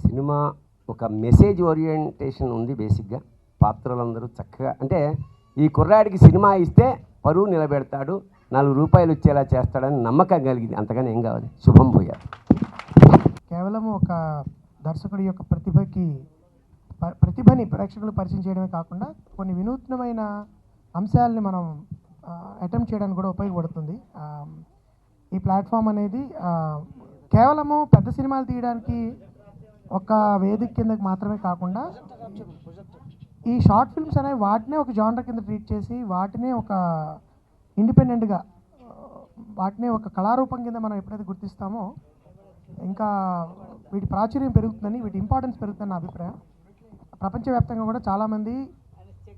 Cinema ఒక message orientation ఉంది బేసిక్గా. పాత్రలందరూ చక్కగా అంటే ఈ కుర్రాడికి సినిమా ఇస్తే పరువు నిలబెడతాడు నాలుగు రూపాయలు వచ్చేలా చేస్తాడని నమ్మకం కలిగింది. అంతగానే ఏం కావాలి? శుభం పోయారు కేవలం ఒక దర్శకుడి యొక్క ప్రతిభకి ప్రతిభని ప్రేక్షకులు పరిచయం చేయడమే కాకుండా కొన్ని వినూత్నమైన అంశాలని మనం అటెంప్ట్ చేయడానికి కూడా ఉపయోగపడుతుంది. ఈ ప్లాట్ఫామ్ అనేది కేవలము పెద్ద సినిమాలు తీయడానికి ఒక వేదిక కిందకి మాత్రమే కాకుండా ఈ షార్ట్ ఫిల్మ్స్ అనేవి వాటినే ఒక జానర్ కింద ట్రీట్ చేసి వాటినే ఒక ఇండిపెండెంట్గా వాటినే ఒక కళారూపం కింద మనం ఎప్పుడైతే గుర్తిస్తామో ఇంకా వీటి ప్రాచుర్యం పెరుగుతుందని వీటి ఇంపార్టెన్స్ పెరుగుతుందని నా అభిప్రాయం. ప్రపంచవ్యాప్తంగా కూడా చాలామంది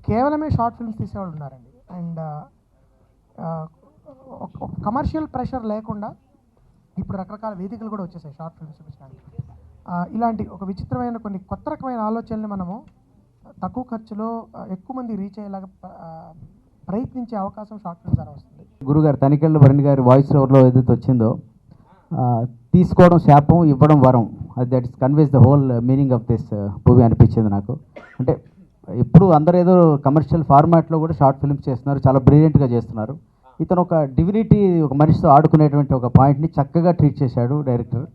కేవలమే షార్ట్ ఫిల్మ్స్ తీసేవాళ్ళు ఉన్నారండి. అండ్ కమర్షియల్ ప్రెషర్ లేకుండా ఇప్పుడు రకరకాల వేదికలు కూడా వచ్చేసాయి షార్ట్ ఫిల్మ్స్ చూపించడానికి. ఇలాంటి ఒక విచిత్రమైన కొన్ని కొత్త రకమైన ఆలోచనలు మనము తక్కువ ఖర్చులో ఎక్కువ మంది రీచ్ అయ్యేలాగా ప్రయత్నించే అవకాశం షార్ట్ ఫిల్మ్స్ ద్వారా వస్తుంది. గురుగారు తనికెళ్ళ భరణి గారి వాయిస్ ఓవర్లో ఏదైతే వచ్చిందో తీసుకోవడం శాపం ఇవ్వడం వరం. అది that is conveys the whole meaning of this movie అనిపించింది నాకు. అంటే ఎప్పుడు అందరు ఏదో కమర్షియల్ ఫార్మాట్లో కూడా షార్ట్ ఫిల్మ్స్ చేస్తున్నారు చాలా బ్రిలియంట్గా చేస్తున్నారు. ఇతను ఒక డివినిటీ ఒక మనిషితో ఆడుకునేటువంటి ఒక పాయింట్ని చక్కగా ట్రీట్ చేశాడు డైరెక్టర్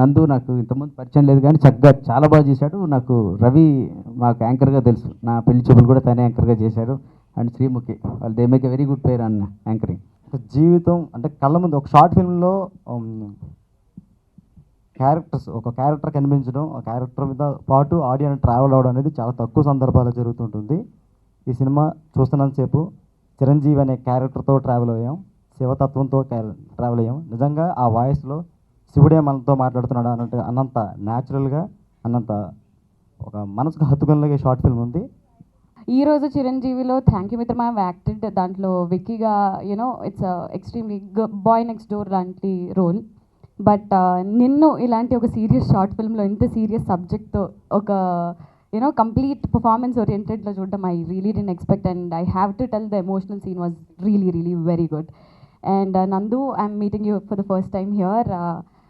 నందు నాకు ఇంతకుముందు పరిచయం లేదు కానీ చక్కగా చాలా బాగా చేశాడు. నాకు రవి మాకు యాంకర్గా తెలుసు. నా పెళ్ళి చూపులు కూడా తనే యాంకర్గా చేశాడు. అండ్ శ్రీముఖి వాళ్ళు they make a very good pair అన్న యాంకరింగ్ జీవితం అంటే కళ్ళ ముందు ఒక షార్ట్ ఫిల్మ్లో క్యారెక్టర్స్ ఒక క్యారెక్టర్ కనిపించడం ఆ క్యారెక్టర్ మీద పాటు ఆడియన్స్ ట్రావెల్ అవడం అనేది చాలా తక్కువ సందర్భాల్లో జరుగుతుంటుంది. ఈ సినిమా చూస్తున్నంతసేపు చిరంజీవి అనే క్యారెక్టర్తో ట్రావెల్ అయ్యాం. శివతత్వంతో ట్రావెల్ అయ్యాం. నిజంగా ఆ వాయిస్లో శివుడే మనతో మాట్లాడుతున్నాడు అన్నట్టు అన్నంత న్యాచురల్గా అన్నంత ఒక మనసుకు హత్తుకునేలాగే షార్ట్ ఫిల్మ్ ఉంది. ఈ రోజు చిరంజీవిలో థ్యాంక్ యూ మిత్రమా యాక్టెడ్ దాంట్లో విక్కీగా you know it's extremely boy next door లాంటి రోల్ బట్ నిన్ను ఇలాంటి ఒక సీరియస్ షార్ట్ ఫిల్మ్లో ఇంత సీరియస్ సబ్జెక్ట్తో ఒక యూనో కంప్లీట్ పర్ఫార్మెన్స్ ఓరియంటెడ్లో చూడడం I really didn't expect and I have to tell the emotional scene was really really very good and Nandu I'm meeting you for the first time here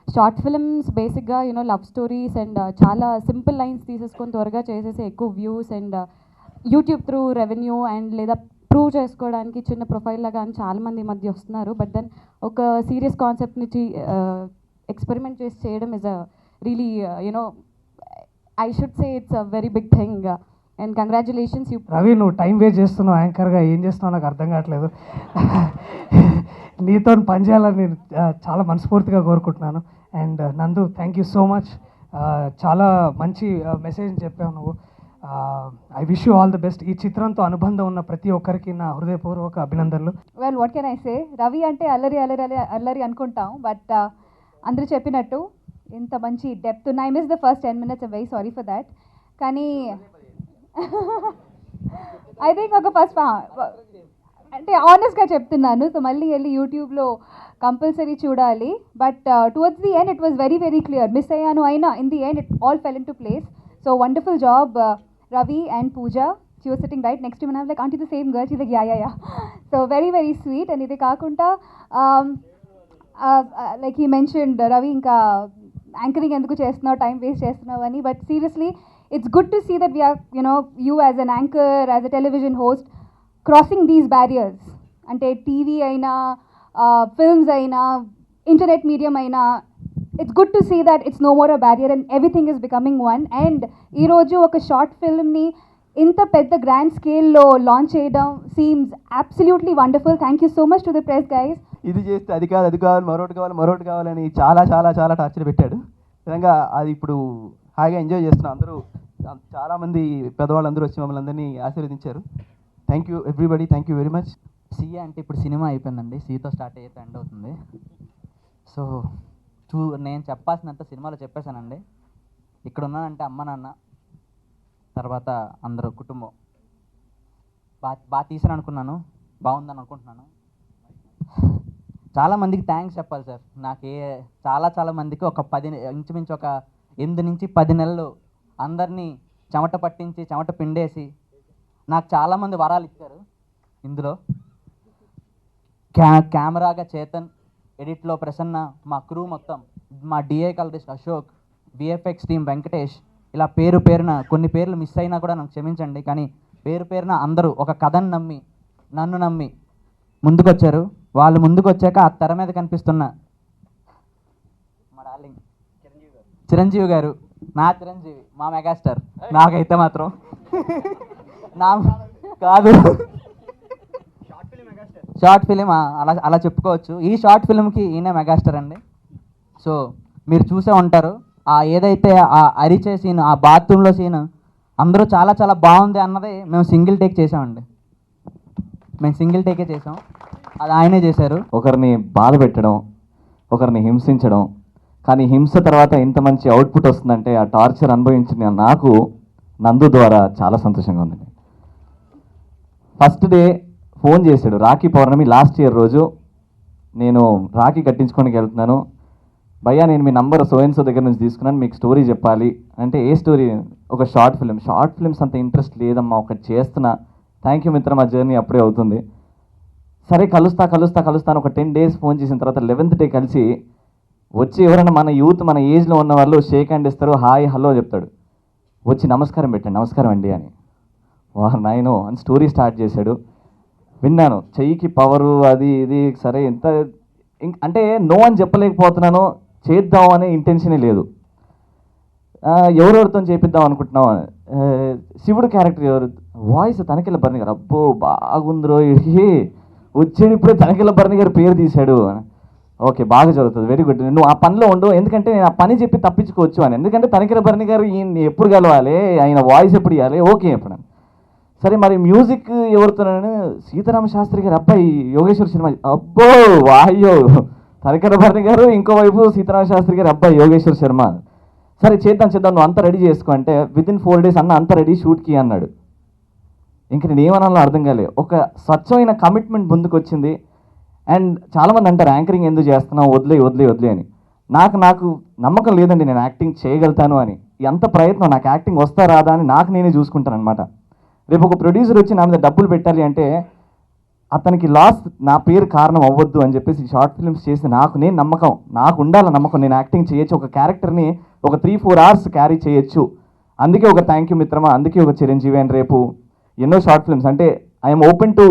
short films బేసిక్గా you know love stories and చాలా simple lines తీసేసుకొని త్వరగా చేసేసి ఎక్కువ views and YouTube through revenue and లేదా prove చేసుకోవడానికి చిన్న ప్రొఫైల్లా కానీ అని చాలామంది ఈ మధ్య వస్తున్నారు. బట్ దెన్ ఒక సీరియస్ కాన్సెప్ట్ నుంచి uh, ఎక్స్పెరిమెంట్ చేసి చేయడం is a really you know I should say it's a very big thing and congratulations you Ravi నువ్వు టైం వేస్ట్ చేస్తున్నావు యాంకర్గా ఏం చేస్తున్నావు నాకు అర్థం కావట్లేదు. నీతో పనిచేయాలని నేను uh, చాలా మనస్ఫూర్తిగా కోరుకుంటున్నాను. And uh, Nandu thank you so much చాలా మంచి మెసేజ్ చెప్పావు నువ్వు. I wish you all the best ఈ చిత్రంతో అనుబంధం ఉన్న ప్రతి ఒక్కరికి నా హృదయపూర్వక అభినందనలు. Well what can I say Ravi అంటే అల్లరి అల్లరి అల్లరి అల్లరి అనుకుంటాం బట్ అందరూ చెప్పినట్టు ఇంత మంచి depth I miss the first ten minutes very sorry for that కానీ ఐ థింక్ ఒక ఫస్ట్ అంటే ఆనెస్ట్గా చెప్తున్నాను సో మళ్ళీ వెళ్ళి యూట్యూబ్లో కంపల్సరీ చూడాలి. But towards the end it was very very clear miss అయ్యాను అయినా in the end it all fell into place so wonderful job Ravi and Pooja. She was sitting right next to me and I was like, Auntie, the same girl? She's like, yeah, yeah, yeah. So very, very sweet. And ఇది కాకుండా um, uh, uh, like he mentioned, Ravi ఇంకా anchoring ఎందుకు చేస్తున్నావు time waste చేస్తున్నావు అని but seriously it's good to see that we have you know you as an anchor as a television host crossing these barriers అంటే TV అయినా films అయినా internet medium అయినా it's good to see that it's no more a barrier and everything is becoming one and ఈరోజు ఒక short ఫిల్మ్ని ఇంత పెద్ద grand స్కేల్లో launch చేయడం seems absolutely wonderful thank you so much to the press guys ఇది చేస్తే అది కాదు అది కావాలి మరొకటి కావాలి మరొకటి కావాలని చాలా చాలా చాలా టార్చర్ పెట్టాడు. నిజంగా అది ఇప్పుడు హాయిగా ఎంజాయ్ చేస్తున్నాం అందరూ చాలామంది పెద్దవాళ్ళందరూ వచ్చి మమ్మల్ని అందరినీ ఆశీర్వదించారు. Thank you everybody thank you very much C అంటే ఇప్పుడు సినిమా అయిపోయిందండి. సితో స్టార్ట్ అయితే ఎండ్ అవుతుంది. సో చూ నేను చెప్పాల్సినంత సినిమాలో చెప్పేశానండి. ఇక్కడ ఉన్నానంటే అమ్మ నాన్న తర్వాత అందరూ కుటుంబం. బాగా బాగా తీసాను అనుకున్నాను బాగుందని అనుకుంటున్నాను. చాలా మందికి థ్యాంక్స్ చెప్పాలి సార్. నాకు ఏ చాలా చాలా మందికి ఒక పది ఇంచుమించు ఒక ఎనిమిది నుంచి పది నెలలు అందరినీ చెమట పట్టించి చెమట పిండేసి నాకు చాలామంది వరాలు ఇచ్చారు. ఇందులో క్యా కెమెరాగా చేతన్ ఎడిట్లో ప్రసన్న మా క్రూ మొత్తం మా DA colourist Ashok VFX team Venkatesh ఇలా పేరు పేరున కొన్ని పేర్లు మిస్ అయినా కూడా నాకు క్షమించండి కానీ పేరు పేరున అందరూ ఒక కథను నమ్మి నన్ను నమ్మి ముందుకొచ్చారు. వాళ్ళు ముందుకొచ్చాక ఆ తెర మీద కనిపిస్తున్న మా డార్లింగ్ చిరంజీవి గారు నా చిరంజీవి మా మెగాస్టార్. నాకైతే మాత్రం. నా కాదు. షార్ట్ ఫిలిం అలా అలా చెప్పుకోవచ్చు. ఈ షార్ట్ ఫిలింకి ఈయన మెగాస్టార్ అండి. సో మీరు చూసే ఉంటారు. ఆ ఏదైతే ఆ అరిచే సీన్ ఆ బాత్రూంలో సీన్ అందరూ చాలా చాలా బాగుంది అన్నది మేము సింగిల్ టేక్ చేసామండి. మేము సింగిల్ టేకే చేసాం. అది ఆయనే చేశారు. ఒకరిని బాధ పెట్టడం ఒకరిని హింసించడం కానీ హింస తర్వాత ఇంత మంచి అవుట్పుట్ వస్తుందంటే ఆ టార్చర్ అనుభవించిన నాకు నందు ద్వారా చాలా సంతోషంగా ఉందండి. ఫస్ట్ డే ఫోన్ చేశాడు. రాఖీ పౌర్ణమి లాస్ట్ ఇయర్ రోజు నేను రాఖీ కట్టించుకోనికి వెళ్తున్నాను. భయ్యా నేను మీ నంబర్ సోయన్సో దగ్గర నుంచి తీసుకున్నాను. మీకు స్టోరీ చెప్పాలి అంటే ఏ స్టోరీ? ఒక షార్ట్ ఫిల్మ్. షార్ట్ ఫిల్మ్స్ అంత ఇంట్రెస్ట్ లేదమ్మా ఒకటి చేస్తున్నా. థ్యాంక్ యూ మిత్రం ఆ జర్నీ అప్పుడే అవుతుంది. సరే కలుస్తా కలుస్తా కలుస్తాను ఒక టెన్ డేస్ ఫోన్ చేసిన తర్వాత లెవెన్త్ డే కలిసి వచ్చి ఎవరైనా మన యూత్ మన ఏజ్లో ఉన్న వాళ్ళు షేక్ హ్యాండ్ ఇస్తారు హాయ్ హలో చెప్తాడు. వచ్చి నమస్కారం పెట్టండి నమస్కారం అండి అని. వా నాయనో అని స్టోరీ స్టార్ట్ చేశాడు. విన్నాను. చెయ్యికి పవరు అది ఇది సరే ఎంత అంటే నో అని చెప్పలేకపోతున్నాను. చేద్దాం అనే ఇంటెన్షనే లేదు ఎవరెవరితో చేపిద్దాం అనుకుంటున్నాం శివుడు క్యారెక్టర్ ఎవరు? వాయిస్ తనకిల భరణి గారు. అబ్బో బాగుందిరో. ఇది వచ్చాడు ఇప్పుడే తనకిల భరణి గారు పేరు తీశాడు. ఓకే బాగా జరుగుతుంది వెరీ గుడ్ నువ్వు ఆ పనిలో ఉండవు ఎందుకంటే నేను ఆ పని చెప్పి తప్పించుకోవచ్చు అని. ఎందుకంటే తనకిల భరణి గారు ఈయన్ని ఎప్పుడు కలవాలి? ఆయన వాయిస్ ఎప్పుడు ఇవ్వాలి ఓకే ఎప్పుడు సరే మరి మ్యూజిక్ ఎవరితోనని సీతారామ శాస్త్రి గారు అబ్బాయి యోగేశ్వర్ సినిమా అబ్బో వాయ్యో. తనిఖీల భరణి గారు ఇంకోవైపు సీతారామ శాస్త్రి గారు అబ్బాయి యోగేశ్వర్ శర్మ. సరే చేద్దాం చేద్దాం నువ్వు అంతా రెడీ చేసుకో అంటే విత్ ఇన్ ఫోర్ డేస్ అన్న అంత రెడీ షూట్కి అన్నాడు. ఇంక నేను ఏమనాలో అర్థం కాలే. ఒక స్వచ్ఛమైన కమిట్మెంట్ ముందుకు వచ్చింది అండ్ చాలామంది అంటారు యాంకరింగ్ ఎందుకు చేస్తున్నావు? వదిలే వదిలే వదిలే అని. నాకు నాకు నమ్మకం లేదండి నేను యాక్టింగ్ చేయగలుగుతాను అని. ఎంత ప్రయత్నం నాకు యాక్టింగ్ వస్తా రాదా అని నాకు నేనే చూసుకుంటాను అనమాట రేపు ఒక ప్రొడ్యూసర్ వచ్చి నా మీద డబ్బులు పెట్టాలి అంటే అతనికి లాస్ నా పేరు కారణం అవ్వద్దు అని చెప్పేసి షార్ట్ ఫిల్మ్స్ చేసి నాకు నేను నమ్మకం. నాకు ఉండాల నమ్మకం. నేను యాక్టింగ్ చేయొచ్చు. ఒక క్యారెక్టర్ని ఒక త్రీ ఫోర్ అవర్స్ క్యారీ చేయొచ్చు. అందుకే ఒక థ్యాంక్ యూ మిత్రమా. అందుకే ఒక చిరంజీవి అని రేపు ఎన్నో షార్ట్ ఫిల్మ్స్ అంటే ఐఎమ్ ఓపెన్ టు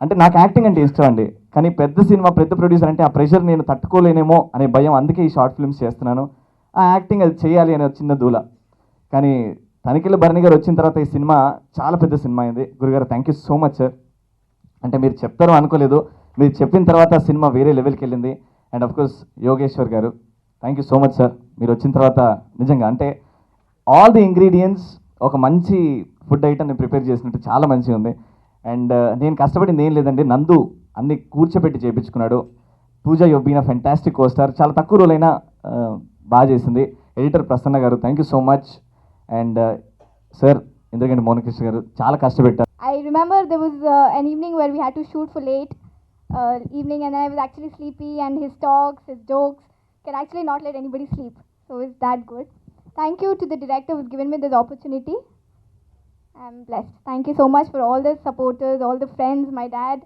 అంటే నాకు యాక్టింగ్ అంటే ఇష్టం అండి. కానీ పెద్ద సినిమా పెద్ద ప్రొడ్యూసర్ అంటే ఆ ప్రెషర్ నేను తట్టుకోలేనేమో అనే భయం అందుకే ఈ షార్ట్ ఫిల్మ్స్ చేస్తున్నాను. ఆ యాక్టింగ్ అది చేయాలి అనే చిన్న దూల. కానీ తనిఖీల భరణి గారు వచ్చిన తర్వాత ఈ సినిమా చాలా పెద్ద సినిమా అయింది. గురుగారు thank you so much sir అంటే మీరు చెప్తారు అనుకోలేదు మీరు చెప్పిన తర్వాత సినిమా వేరే లెవెల్కి వెళ్ళింది. And of course Yogeshwar garu thank you so much sir మీరు వచ్చిన తర్వాత నిజంగా అంటే ఆల్ ది ఇంగ్రీడియంట్స్ ఒక మంచి ఫుడ్ ఐటమ్ని ప్రిపేర్ చేసినట్టు చాలా మంచిగా ఉంది. అండ్ uh, నేను కష్టపడింది ఏం లేదండి నందు అన్ని కూర్చోబెట్టి చేయించుకున్నాడు పూజ యొబ్బీన ఫెంటాస్టిక్ కోస్టార్ చాలా తక్కువ రోజులైనా uh, బాగా చేసింది. Editor Prasanna garu thank you so much and sir ఎందుకంటే మోనకృష్ణ గారు చాలా కష్టపెట్టారు I remember there was uh, an evening where we had to shoot for late uh, evening, and I was actually sleepy, and his talks, his jokes can actually not let anybody sleep. So it's that good. Thank you to the director who's given me this opportunity. I'm blessed. Thank you so much for all the supporters, all the friends, my dad,